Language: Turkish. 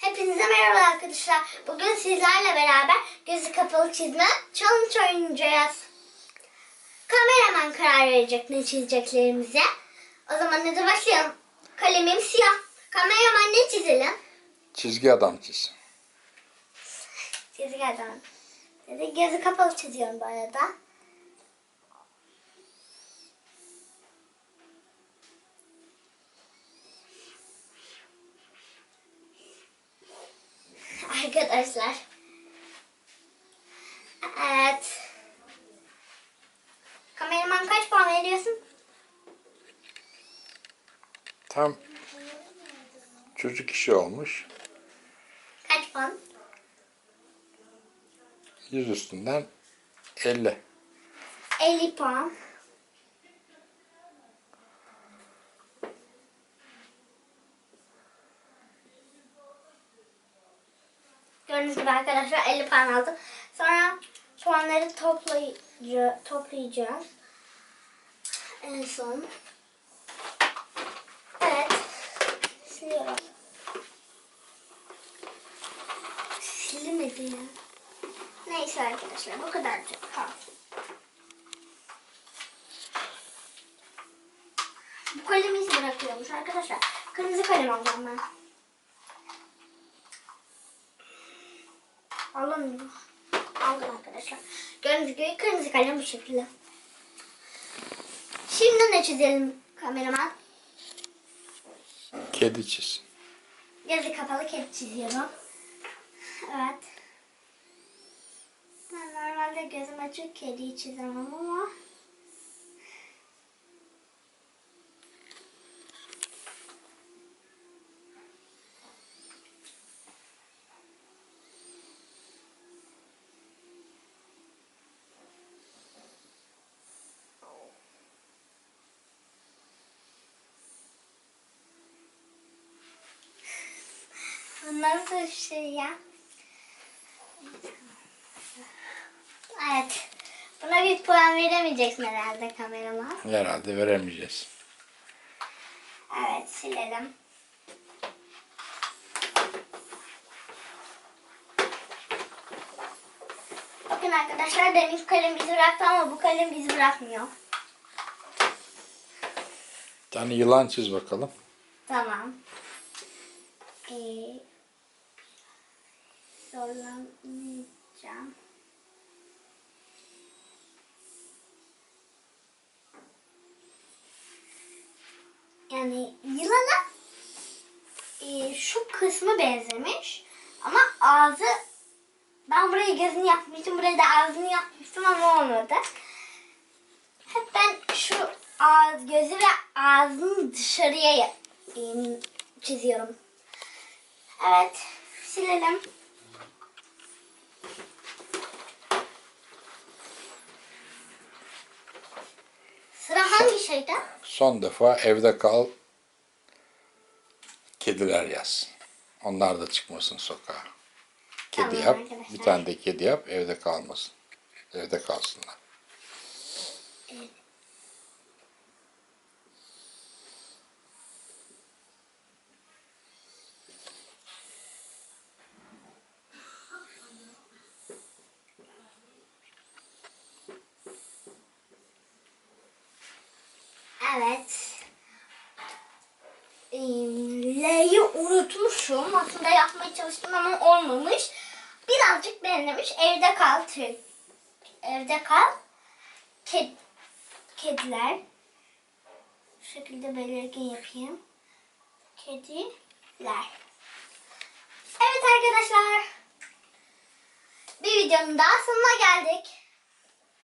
Hepinize merhaba arkadaşlar. Bugün sizlerle beraber gözü kapalı çizme challenge oynayacağız. Kameraman karar verecek ne çizeceklerimize. O zaman hadi başlayalım. Kalemim siyah. Kameraman ne çizelim? Çizgi adam çiz. Çizgi adam. Gözü kapalı çiziyorum bu arada. Arkadaşlar. Evet. Kameraman kaç puan veriyorsun? Tam çocuk işi olmuş. Kaç puan? 100 üstünden 50. 50 puan. Gördüğünüz gibi arkadaşlar 50 puan aldım. Sonra puanları toplayıcı, toplayacağız. En son. Evet. Siliyorum. Silinmedi ya. Neyse arkadaşlar bu kadarcık kalsın. Bu kalemi iz bırakıyormuş arkadaşlar. Kırmızı kalem alacağım ben. Alamıyor. Aldım arkadaşlar. Gördüğünüz gibi kırmızı kalem bu şekilde. Şimdi ne çizelim kameraman? Kedi çiz. Gözü kapalı kedi çiziyorum. Evet. Ben normalde gözüm açık kediyi çizemem ama Bu nasıl bir şey? Evet. Buna bir puan veremeyeceksin herhalde kameraman. Herhalde veremeyeceğiz. Evet silelim. Bakın arkadaşlar demin kalem bizi bıraktı ama bu kalem bizi bırakmıyor. Bir tane yılan çiz bakalım. Tamam. Ee, zorlanmayacağım. Yani yılana e, şu kısmı benzemiş ama ağzı ben buraya gözünü yapmıştım buraya da ağzını yapmıştım ama olmadı. Hep ben şu ağız, gözü ve ağzını dışarıya ya- e, çiziyorum. Evet, silelim. Sıra hangi şeyde? Son defa evde kal. Kediler yaz. Onlar da çıkmasın sokağa. Kedi Tamam yap. arkadaşlar. Bir tane de kedi yap. Evde kalmasın. Evde kalsınlar. Evet. L'yi unutmuşum. Aslında yapmaya çalıştım ama olmamış. Birazcık benlemiş. Evde kal. Evde kal. Ked kediler. Bu şekilde belirgin yapayım. Kediler. Evet arkadaşlar. Bir videonun daha sonuna geldik.